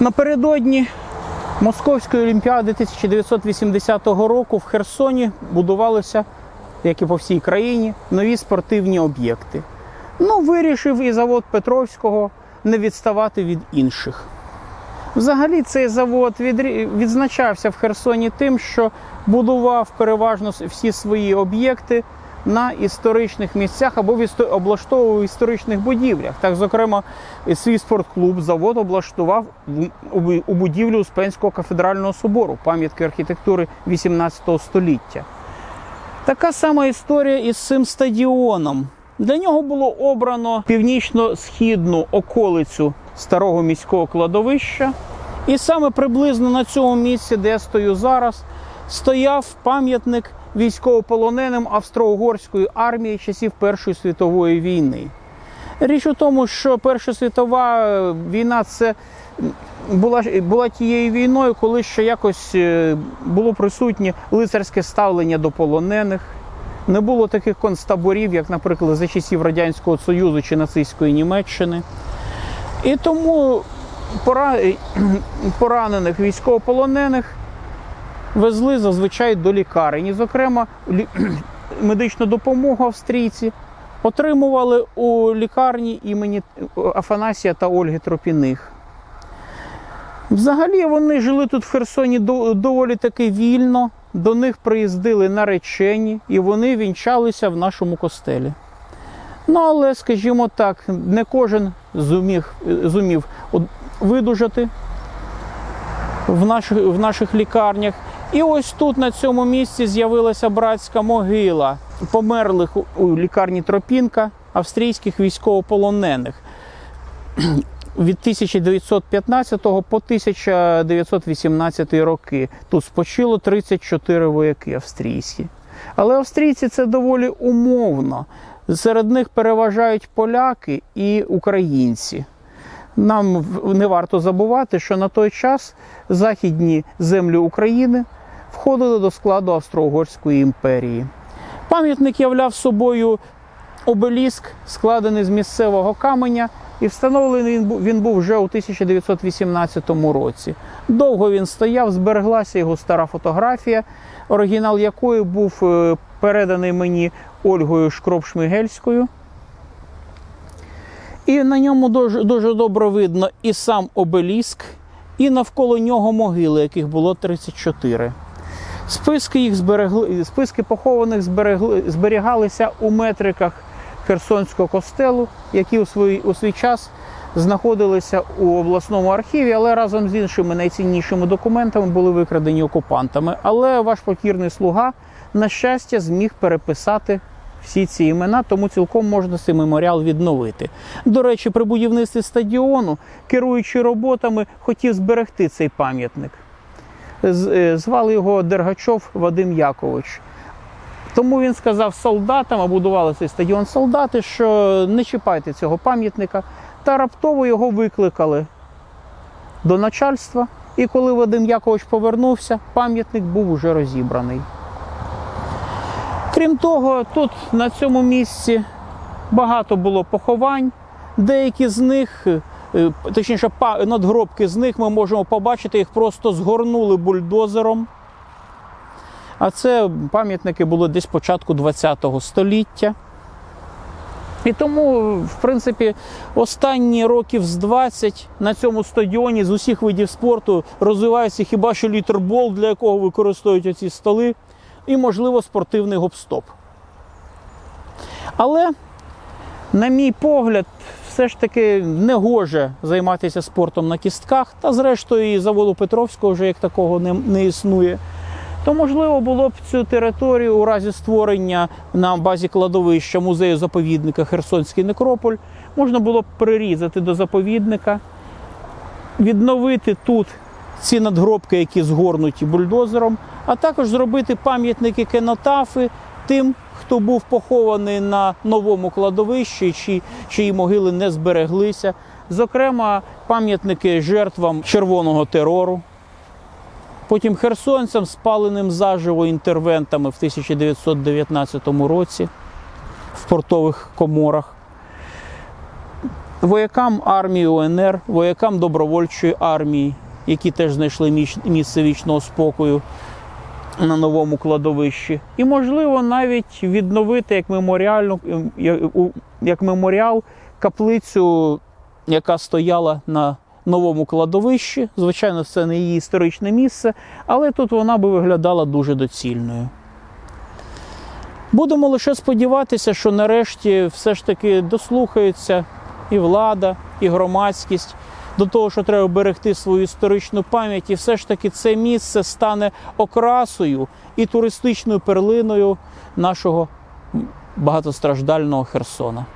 Напередодні Московської олімпіади 1980 року в Херсоні будувалися, як і по всій країні, нові спортивні об'єкти. Ну, вирішив і завод Петровського не відставати від інших. Взагалі, цей завод відзначався в Херсоні тим, що будував переважно всі свої об'єкти на історичних місцях або облаштовував в історичних будівлях. Так, зокрема, свій спортклуб завод облаштував у будівлю Успенського кафедрального собору, пам'ятки архітектури 18 століття. Така сама історія із цим стадіоном. Для нього було обрано північно-східну околицю старого міського кладовища. І саме приблизно на цьому місці, де я стою зараз, стояв пам'ятник військовополоненим Австро-Угорської армії часів Першої світової війни. Річ у тому, що Перша світова е, війна це була, була тією війною, коли ще якось е, було присутнє лицарське ставлення до полонених. Не було таких концтаборів, як, наприклад, за часів Радянського Союзу чи нацистської Німеччини. І тому пора- поранених військовополонених везли зазвичай до лікарень. І, зокрема, медичну допомогу австрійці отримували у лікарні імені Афанасія та Ольги Тропіних. Взагалі вони жили тут в Херсоні доволі таки вільно. До них приїздили наречені, і вони вінчалися в нашому костелі. Ну, але, скажімо так, не кожен зумів, зумів видужати в наших, в наших лікарнях. І ось тут, на цьому місці, з'явилася братська могила померлих у- лікарні Тропінка австрійських військовополонених від 1915 по 1918 роки. Тут спочило 34 вояки австрійські. Але австрійці це доволі умовно. Серед них переважають поляки і українці. Нам не варто забувати, що на той час західні землі України входили до складу Австро-Угорської імперії. Пам'ятник являв собою обеліск, складений з місцевого каменя, і встановлений він був, вже у 1918 році. Довго він стояв, збереглася його стара фотографія, оригінал якої був е, переданий мені Ольгою Шкроп-Шмигельською. І на ньому дуже, дуже добре видно і сам обеліск, і навколо нього могили, яких було 34. Списки їх зберегли, списки похованих зберегли, зберігалися у метриках Херсонського костелу, які у свій, у свій час знаходилися у обласному архіві, але разом з іншими найціннішими документами були викрадені окупантами. Але ваш покірний слуга, на щастя, зміг переписати всі ці імена, тому цілком можна цей меморіал відновити. До речі, при будівництві стадіону, керуючи роботами, хотів зберегти цей пам'ятник. Е, Звали його Дергачов Вадим Якович. Тому він сказав солдатам, а будували цей стадіон солдати, що не чіпайте цього пам'ятника. Та раптово його викликали до начальства. І коли Вадим Якович повернувся, пам'ятник був уже розібраний. Крім того, тут на цьому місці багато було поховань. Деякі з них, точніше, надгробки з них ми можемо побачити, їх просто згорнули бульдозером. А це пам'ятники були десь початку ХХ століття. І тому, в принципі, останні років з 20 на цьому стадіоні з усіх видів спорту розвивається хіба що літербол, для якого використовують оці столи, і, можливо, спортивний гоп-стоп. Але, на мій погляд, все ж таки не гоже займатися спортом на кістках, та зрештою і заводу Петровського вже як такого не, не існує. То можливо було б цю територію у разі створення на базі кладовища музею заповідника Херсонський некрополь можна було б прирізати до заповідника, відновити тут ці надгробки, які згорнуті бульдозером, а також зробити пам'ятники кенотафи тим, хто був похований на новому кладовищі, чи, чиї могили не збереглися. Зокрема, пам'ятники жертвам червоного терору. Потім херсонцям, спаленим заживо інтервентами в 1919 році в портових коморах. воякам армії УНР, воякам добровольчої армії, які теж знайшли місце вічного спокою на новому кладовищі. І, можливо, навіть відновити як меморіальну ем, як меморіал каплицю, яка стояла на новому кладовищі. Звичайно, це не її історичне місце, але тут вона би виглядала дуже доцільною. Будемо лише сподіватися, що нарешті все ж таки дослухаються і влада, і громадськість до того, що треба берегти свою історичну пам'ять, і все ж таки це місце стане окрасою і туристичною перлиною нашого багатостраждального Херсона.